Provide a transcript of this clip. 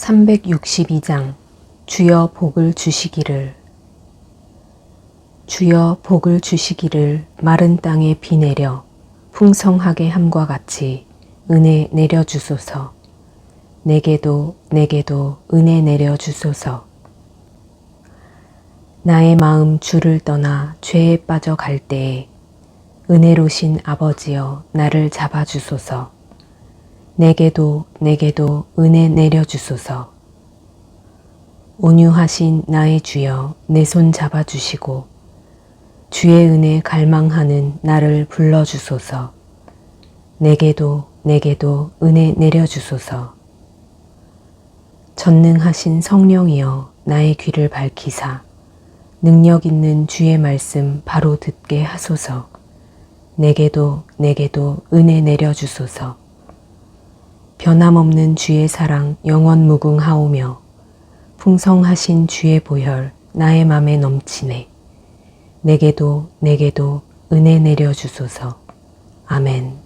362장 주여 복을 주시기를. 주여 복을 주시기를 마른 땅에 비 내려 풍성하게 함과 같이 은혜 내려 주소서. 내게도 내게도 은혜 내려 주소서. 나의 마음 주를 떠나 죄에 빠져 갈 때에 은혜로신 아버지여 나를 잡아 주소서 내게도 내게도 은혜 내려 주소서. 온유하신 나의 주여 내 손 잡아 주시고 주의 은혜 갈망하는 나를 불러 주소서. 내게도 내게도 은혜 내려 주소서. 전능하신 성령이여 나의 귀를 밝히사 능력 있는 주의 말씀 바로 듣게 하소서. 내게도 내게도 은혜 내려 주소서. 변함없는 주의 사랑 영원 무궁하오며 풍성하신 주의 보혈 나의 맘에 넘치네. 내게도 내게도 은혜 내려 주소서. 아멘.